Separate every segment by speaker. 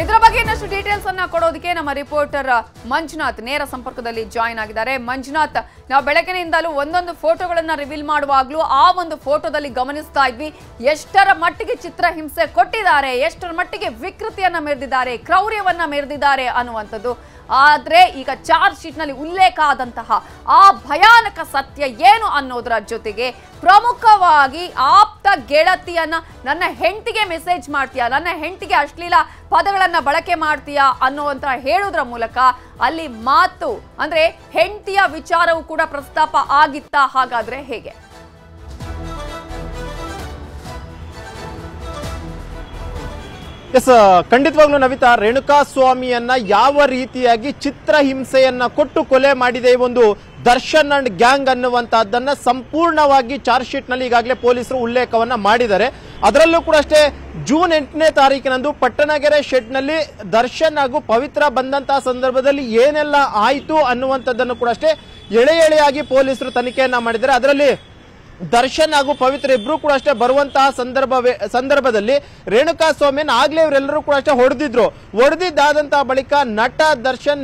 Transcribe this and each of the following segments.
Speaker 1: ಇದರ ಬಗ್ಗೆ ಇನ್ನಷ್ಟು ಡೀಟೇಲ್ಸ್ ಅನ್ನ ಕೊಡೋದಕ್ಕೆ ನಮ್ಮ ರಿಪೋರ್ಟರ್ ಮಂಜುನಾಥ್ ನೇರ ಸಂಪರ್ಕದಲ್ಲಿ ಜಾಯಿನ್ ಆಗಿದ್ದಾರೆ. ಮಂಜುನಾಥ್, ನಾವು ಬೆಳಕಿನಿಂದಲೂ ಒಂದೊಂದು ಫೋಟೋಗಳನ್ನ ರಿವೀಲ್ ಮಾಡುವಾಗಲೂ ಆ ಒಂದು ಫೋಟೋದಲ್ಲಿ ಗಮನಿಸ್ತಾ ಇದ್ವಿ. ಎಷ್ಟರ ಮಟ್ಟಿಗೆ ಚಿತ್ರಹಿಂಸೆ ಕೊಟ್ಟಿದ್ದಾರೆ, ಎಷ್ಟರ ಮಟ್ಟಿಗೆ ವಿಕೃತಿಯನ್ನ ಮೆರೆದಿದ್ದಾರೆ, ಕ್ರೌರ್ಯವನ್ನ ಮೆರೆದಿದ್ದಾರೆ ಅನ್ನುವಂಥದ್ದು. ಆದ್ರೆ ಈಗ ಚಾರ್ಜ್ ಶೀಟ್ನಲ್ಲಿ ಉಲ್ಲೇಖ ಆದಂತಹ ಆ ಭಯಾನಕ ಸತ್ಯ ಏನು ಅನ್ನೋದರ ಜೊತೆಗೆ ಪ್ರಮುಖವಾಗಿ ಆಪ್ತ ಗೆಳತಿಯನ್ನ ನನ್ನ ಹೆಂಡತಿಗೆ ಮೆಸೇಜ್ ಮಾಡ್ತೀಯಾ? ನನ್ನ ಹೆಂಡತಿಗೆ ಅಶ್ಲೀಲ ಪದಗಳನ್ನು ಬಳಕೆ ಮಾಡ್ತೀಯಾ ಅನ್ನುವಂತ ಹೇಳೋದ್ರ ಮೂಲಕ ಅಲ್ಲಿ ಮಾತು ಅಂದರೆ ಹೆಂಡತಿಯ ವಿಚಾರವೂ ಕೂಡ ಪ್ರಸ್ತಾಪ ಆಗಿತ್ತಾ? ಹಾಗಾದರೆ ಹೇಗೆ?
Speaker 2: ಎಸ್ ಖಂಡಿತವಾಗ್ಲೂ ನವಿತಾ ರೇಣುಕಾ ಸ್ವಾಮಿಯನ್ನ ಯಾವ ರೀತಿಯಾಗಿ ಚಿತ್ರ ಹಿಂಸೆಯನ್ನ ಕೊಟ್ಟು ಕೊಲೆ ಮಾಡಿದೆ ಈ ಒಂದು ದರ್ಶನ್ ಅಂಡ್ ಗ್ಯಾಂಗ್ ಅನ್ನುವಂತಹದ್ದನ್ನ ಸಂಪೂರ್ಣವಾಗಿ ಚಾರ್ಜ್ ಶೀಟ್ನಲ್ಲಿ ಈಗಾಗಲೇ ಪೊಲೀಸರು ಉಲ್ಲೇಖವನ್ನ ಮಾಡಿದ್ದಾರೆ. ಅದರಲ್ಲೂ ಕೂಡ ಅಷ್ಟೇ, ಜೂನ್ ಎಂಟನೇ ತಾರೀಕಿನಂದು ಪಟ್ಟಣಗೆರೆ ಶೆಡ್ನಲ್ಲಿ ದರ್ಶನ್ ಹಾಗೂ ಪವಿತ್ರ ಬಂದಂತಹ ಸಂದರ್ಭದಲ್ಲಿ ಏನೆಲ್ಲ ಆಯಿತು ಅನ್ನುವಂಥದ್ದನ್ನು ಕೂಡ ಅಷ್ಟೇ ಎಳೆ ಎಳೆಯಾಗಿ ಪೊಲೀಸರು ತನಿಖೆಯನ್ನ ಮಾಡಿದ್ದಾರೆ. ಅದರಲ್ಲಿ ದರ್ಶನ್ ಹಾಗೂ ಪವಿತ್ರ ಇಬ್ರು ಕೂಡ ಅಷ್ಟೇ ಬರುವಂತಹ ಸಂದರ್ಭ ಸಂದರ್ಭದಲ್ಲಿ ರೇಣುಕಾ ಸ್ವಾಮಿಯನ್ನು ಆಗ್ಲೇ ಇವರೆಲ್ಲರೂ ಕೂಡ ಅಷ್ಟೇ ಹೊಡೆದಿದ್ರು. ಹೊಡೆದಿದ್ದಾದಂತಹ ಬಳಿಕ ನಟ ದರ್ಶನ್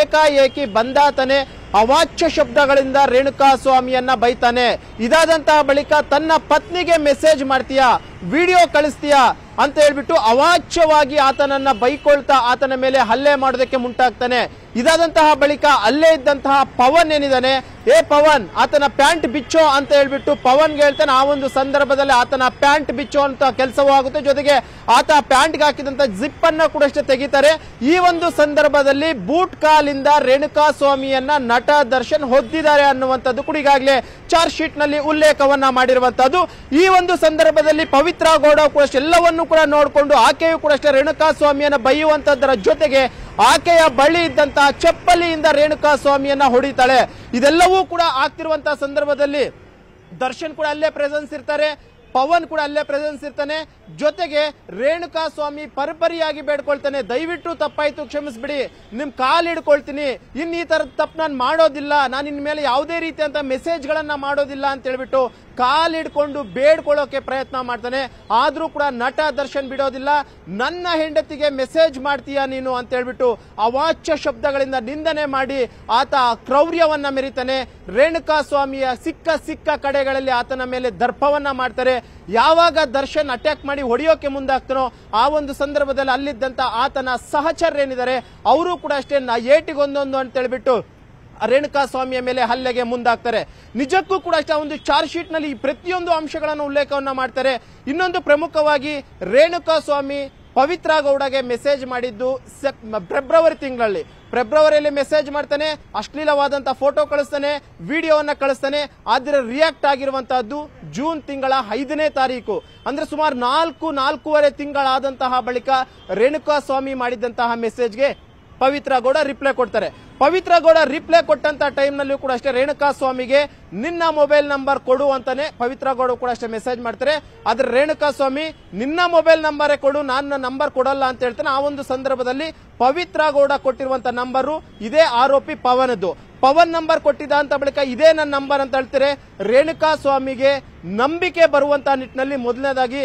Speaker 2: ಏಕಾಏಕಿ ಬಂದಾತನೆ ಅವಾಚ್ಯ ಶಬ್ದಗಳಿಂದ ರೇಣುಕಾ ಸ್ವಾಮಿಯನ್ನ ಬೈತಾನೆ. ಇದಾದಂತಹ ಬಳಿಕ ತನ್ನ ಪತ್ನಿಗೆ ಮೆಸೇಜ್ ಮಾಡ್ತೀಯಾ? ವಿಡಿಯೋ ಕಳಿಸ್ತೀಯಾ? ಅಂತ ಹೇಳ್ಬಿಟ್ಟು ಅವಾಚ್ಯವಾಗಿ ಆತನನ್ನ ಬೈಕೊಳ್ತಾ ಆತನ ಮೇಲೆ ಹಲ್ಲೆ ಮಾಡೋದಕ್ಕೆ ಮುಂಟಾಗ್ತಾನೆ. ಇದಾದಂತಹ ಬಳಿಕ ಅಲ್ಲೇ ಇದ್ದಂತಹ ಪವನ್ ಏನಿದಾನೆ? ಏ ಪವನ್, ಆತನ ಪ್ಯಾಂಟ್ ಬಿಚ್ಚೋ ಅಂತ ಹೇಳ್ಬಿಟ್ಟು ಪವನ್ಗೆ ಹೇಳ್ತಾನೆ. ಆ ಒಂದು ಸಂದರ್ಭದಲ್ಲಿ ಆತನ ಪ್ಯಾಂಟ್ ಬಿಚ್ಚೋ ಅಂತ ಕೆಲಸವೂ ಆಗುತ್ತೆ ಜೊತೆಗೆ ಆತ ಪ್ಯಾಂಟ್ಗೆ ಹಾಕಿದಂತ ಜಿಪ್ ಅನ್ನ ಕೂಡ ಅಷ್ಟೇ ತೆಗಿತಾರೆ. ಈ ಒಂದು ಸಂದರ್ಭದಲ್ಲಿ ಬೂಟ್ ಕಾಲಿಂದ ರೇಣುಕಾ ಸ್ವಾಮಿಯನ್ನ ನಟ ದರ್ಶನ್ ಹೊದ್ದಿದ್ದಾರೆ ಅನ್ನುವಂಥದ್ದು ಕೂಡ ಈಗಾಗಲೇ ಚಾರ್ಜ್ ಶೀಟ್ನಲ್ಲಿ ಉಲ್ಲೇಖವನ್ನ ಮಾಡಿರುವಂತಹದ್ದು ಈ ಒಂದು ಸಂದರ್ಭದಲ್ಲಿ ಪವಿತ್ರ ಗೌಡ ಕೂಡ ಎಲ್ಲವನ್ನೂ ಕೂಡ ನೋಡಿಕೊಂಡು ಆಕೆಯು ಕೂಡ ಅಷ್ಟೇ ರೇಣುಕಾ ಸ್ವಾಮಿಯನ್ನ ಬೈಯುವಂತದ್ದರ ಜೊತೆಗೆ ಆಕೆಯ ಬಳಿ ಇದ್ದಂತಹ ಚಪ್ಪಲಿಯಿಂದ ರೇಣುಕಾ ಸ್ವಾಮಿಯನ್ನ ಹೊಡಿತಾಳೆ. ಇದೆಲ್ಲವೂ ಕೂಡ ಆಗ್ತಿರುವಂತಹ ಸಂದರ್ಭದಲ್ಲಿ ದರ್ಶನ್ ಕೂಡ ಅಲ್ಲೇ ಪ್ರೆಸೆನ್ಸ್ ಇರ್ತಾರೆ, ಪವನ್ ಕೂಡ ಅಲ್ಲೇ ಪ್ರೆಸೆನ್ಸ್ ಇರ್ತಾನೆ ಜೊತೆಗೆ ರೇಣುಕಾ ಸ್ವಾಮಿ ಪರಪರಿಯಾಗಿ ಬೇಡ್ಕೊಳ್ತಾನೆ. ದಯವಿಟ್ಟು ತಪ್ಪಾಯ್ತು, ಕ್ಷಮಿಸ್ಬಿಡಿ. ನಿಮ್ ಕಾಲ್ ಹಿಡ್ಕೊಳ್ತೀನಿ. ಇನ್ ಈ ತರದ ತಪ್ಪು ನಾನು ಮಾಡೋದಿಲ್ಲ. ನಾನು ಇನ್ ಮೇಲೆ ಯಾವುದೇ ರೀತಿಯಂತ ಮೆಸೇಜ್ ಗಳನ್ನ ಮಾಡೋದಿಲ್ಲ ಅಂತ ಹೇಳ್ಬಿಟ್ಟು ಕಾಲ್ ಹಿಡ್ಕೊಂಡು ಬೇಡ್ಕೊಳ್ಳೋಕೆ ಪ್ರಯತ್ನ ಮಾಡ್ತಾನೆ. ಆದ್ರೂ ಕೂಡ ನಟ ದರ್ಶನ್ ಬಿಡೋದಿಲ್ಲ. ನನ್ನ ಹೆಂಡತಿಗೆ ಮೆಸೇಜ್ ಮಾಡ್ತೀಯಾ ನೀನು ಅಂತ ಹೇಳ್ಬಿಟ್ಟು ಅವಾಚ್ಯ ಶಬ್ದಗಳಿಂದ ನಿಂದನೆ ಮಾಡಿ ಆತ ಕ್ರೌರ್ಯವನ್ನ ಮೆರಿತಾನೆ. ರೇಣುಕಾ ಸ್ವಾಮಿಯ ಸಿಕ್ಕ ಸಿಕ್ಕ ಕಡೆಗಳಲ್ಲಿ ಆತನ ಮೇಲೆ ದರ್ಪವನ್ನ ಮಾಡ್ತಾರೆ. ಯಾವಾಗ ದರ್ಶನ್ ಅಟ್ಯಾಕ್ ಮಾಡಿ ಹೊಡೆಯೋಕೆ ಮುಂದಾಗ್ತಾನೋ ಆ ಒಂದು ಸಂದರ್ಭದಲ್ಲಿ ಅಲ್ಲಿದ್ದಂತ ಆತನ ಸಹಚರರೇನಿದ್ದಾರೆ ಅವರು ಕೂಡ ಅಷ್ಟೇ ನಾ ಏಟಿಗೊಂದೊಂದು ಅಂತ ಹೇಳ್ಬಿಟ್ಟು ರೇಣುಕಾ ಸ್ವಾಮಿಯ ಮೇಲೆ ಹಲ್ಲೆಗೆ ಮುಂದಾಗ್ತಾರೆ. ನಿಜಕ್ಕೂ ಕೂಡ ಅಷ್ಟೇ ಒಂದು ಚಾರ್ಜ್ ಶೀಟ್ನಲ್ಲಿ ಈ ಪ್ರತಿಯೊಂದು ಅಂಶಗಳನ್ನು ಉಲ್ಲೇಖವನ್ನ ಮಾಡ್ತಾರೆ. ಇನ್ನೊಂದು ಪ್ರಮುಖವಾಗಿ ರೇಣುಕಾ ಸ್ವಾಮಿ ಪವಿತ್ರ ಗೌಡಗೆ ಮೆಸೇಜ್ ಮಾಡಿದ್ದು ಫೆಬ್ರವರಿ ತಿಂಗಳಲ್ಲಿ. ಫೆಬ್ರವರಿಯಲ್ಲಿ ಮೆಸೇಜ್ ಮಾಡ್ತಾನೆ ಅಶ್ಲೀಲವಾದಂತಹ ಫೋಟೋ ಕಳಿಸ್ತಾನೆ ವಿಡಿಯೋವನ್ನ ಕಳಿಸ್ತಾನೆ, ಆದ್ರೆ ರಿಯಾಕ್ಟ್ ಆಗಿರುವಂತಹದ್ದು ಜೂನ್ ತಿಂಗಳ ಐದನೇ ತಾರೀಕು. ಅಂದ್ರೆ ಸುಮಾರು ನಾಲ್ಕು, ನಾಲ್ಕೂವರೆ ತಿಂಗಳಾದಂತಹ ಬಳಿಕ ರೇಣುಕಾ ಸ್ವಾಮಿ ಮಾಡಿದಂತಹ ಮೆಸೇಜ್ಗೆ ಪವಿತ್ರ ಗೌಡ ರಿಪ್ಲೈ ಕೊಡ್ತಾರೆ. ಪವಿತ್ರ ಗೌಡ ರಿಪ್ಲೈ ಕೊಟ್ಟಂತ ಟೈಮ್ ನಲ್ಲೂ ಕೂಡ ಅಷ್ಟೇ ರೇಣುಕಾ ಸ್ವಾಮಿಗೆ ನಿನ್ನ ಮೊಬೈಲ್ ನಂಬರ್ ಕೊಡು ಅಂತಾನೆ ಪವಿತ್ರ ಗೌಡ ಕೂಡ ಅಷ್ಟೇ ಮೆಸೇಜ್ ಮಾಡ್ತಾರೆ. ಆದ್ರೆ ರೇಣುಕಾ ಸ್ವಾಮಿ ನಿನ್ನ ಮೊಬೈಲ್ ನಂಬರೇ ಕೊಡು, ನಾನು ನಂಬರ್ ಕೊಡಲ್ಲ ಅಂತ ಹೇಳ್ತಾನೆ. ಆ ಒಂದು ಸಂದರ್ಭದಲ್ಲಿ ಪವಿತ್ರ ಗೌಡ ಕೊಟ್ಟಿರುವಂತ ನಂಬರು ಇದೇ ಆರೋಪಿ ಪವನದ್ದು. ಪವನ್ ನಂಬರ್ ಕೊಟ್ಟಿದ್ದ ಅಂತ ಬಳಿಕ ಇದೇ ನನ್ನ ನಂಬರ್ ಅಂತ ಹೇಳ್ತಾರೆ. ರೇಣುಕಾ ಸ್ವಾಮಿಗೆ ನಂಬಿಕೆ ಬರುವಂತಹ ನಿಟ್ಟಿನಲ್ಲಿ ಮೊದಲನೇದಾಗಿ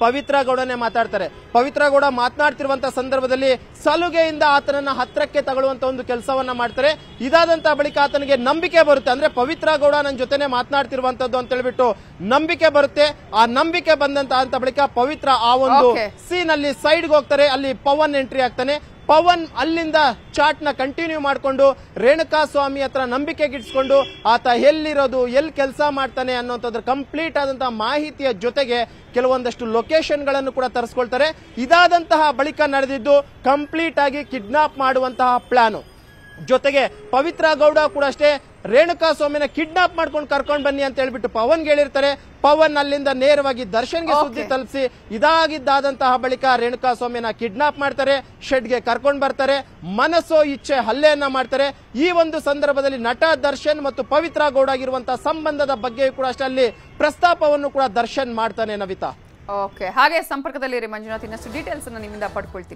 Speaker 2: ಪವಿತ್ರ ಗೌಡನೇ ಮಾತಾಡ್ತಾರೆ. ಪವಿತ್ರ ಗೌಡ ಮಾತನಾಡ್ತಿರುವಂತ ಸಂದರ್ಭದಲ್ಲಿ ಸಲುಗೆಯಿಂದ ಆತನನ್ನ ಹತ್ರಕ್ಕೆ ತಗೊಳ್ಳುವಂತ ಒಂದು ಕೆಲಸವನ್ನ ಮಾಡ್ತಾರೆ. ಇದಾದಂತ ಬಳಿಕ ಆತನಿಗೆ ನಂಬಿಕೆ ಬರುತ್ತೆ. ಅಂದ್ರೆ ಪವಿತ್ರ ಗೌಡ ನನ್ನ ಜೊತೆನೆ ಮಾತನಾಡ್ತಿರುವಂತದ್ದು ಅಂತ ಹೇಳ್ಬಿಟ್ಟು ನಂಬಿಕೆ ಬರುತ್ತೆ. ಆ ನಂಬಿಕೆ ಬಂದಂತ ಅಂತ ಬಳಿಕ ಪವಿತ್ರ ಆ ಒಂದು. ಸೀನ್ ಅಲ್ಲಿ ಸೈಡ್ಗೆ ಹೋಗ್ತಾರೆ. ಅಲ್ಲಿ ಪವನ್ ಎಂಟ್ರಿ ಆಗ್ತಾನೆ. ಪವನ್ ಅಲ್ಲಿಂದ ಚಾಟ್ನ ಕಂಟಿನ್ಯೂ ಮಾಡಿಕೊಂಡು ರೇಣುಕಾ ಸ್ವಾಮಿ ಹತ್ರ ನಂಬಿಕೆ ಗಿಟ್ಸ್ಕೊಂಡು ಆತ ಎಲ್ಲಿರೋದು ಎಲ್ಲಿ ಕೆಲಸ ಮಾಡ್ತಾನೆ ಅನ್ನೋಂಥದ್ರ ಕಂಪ್ಲೀಟ್ ಆದಂತಹ ಮಾಹಿತಿಯ ಜೊತೆಗೆ ಕೆಲವೊಂದಷ್ಟು ಲೊಕೇಶನ್ಗಳನ್ನು ಕೂಡ ತರಿಸ್ಕೊಳ್ತಾರೆ. ಇದಾದಂತಹ ಬಳಿಕ ನಡೆದಿದ್ದು ಕಂಪ್ಲೀಟ್ ಆಗಿ ಕಿಡ್ನಾಪ್ ಮಾಡುವಂತಹ ಪ್ಲಾನ್ ಜೊತೆಗೆ ಪವಿತ್ರ ಗೌಡ ಕೂಡ ಅಷ್ಟೇ ರೇಣುಕಾ ಸ್ವಾಮಿನ ಕಿಡ್ನಾಪ್ ಮಾಡ್ಕೊಂಡು ಕರ್ಕೊಂಡು ಬನ್ನಿ ಅಂತ ಹೇಳ್ಬಿಟ್ಟು ಪವನ್ ಹೇಳಿರ್ತಾರೆ. ಪವನ್ ಅಲ್ಲಿಂದ ನೇರವಾಗಿ ದರ್ಶನ್ಗೆ ಸುದ್ದಿ. ತಲುಪಿಸಿ ಇದಾಗಿದ್ದಾದಂತಹ ಬಳಿಕ ರೇಣುಕಾ ಸ್ವಾಮಿನ ಕಿಡ್ನಾಪ್ ಮಾಡ್ತಾರೆ ಶೆಡ್ಗೆ ಕರ್ಕೊಂಡು ಬರ್ತಾರೆ ಮನಸ್ಸೋ ಇಚ್ಛೆ ಹಲ್ಲೆಯನ್ನ ಮಾಡ್ತಾರೆ. ಈ ಒಂದು ಸಂದರ್ಭದಲ್ಲಿ ನಟ ದರ್ಶನ್ ಮತ್ತು ಪವಿತ್ರ ಗೌಡ ಆಗಿರುವಂತಹ ಸಂಬಂಧದ ಬಗ್ಗೆಯೂ ಕೂಡ ಅಷ್ಟೇ ಅಲ್ಲಿ ಪ್ರಸ್ತಾಪವನ್ನು ಕೂಡ ದರ್ಶನ್ ಮಾಡ್ತಾನೆ ನವಿತಾ.
Speaker 1: ಓಕೆ ಹಾಗೆ ಸಂಪರ್ಕದಲ್ಲಿರಿ ಮಂಜುನಾಥ್ ಇನ್ನಷ್ಟು ಡೀಟೇಲ್ಸ್ ಅನ್ನು ನಿಮ್ಮಿಂದ ಪಡ್ಕೊಳ್ತೀವಿ.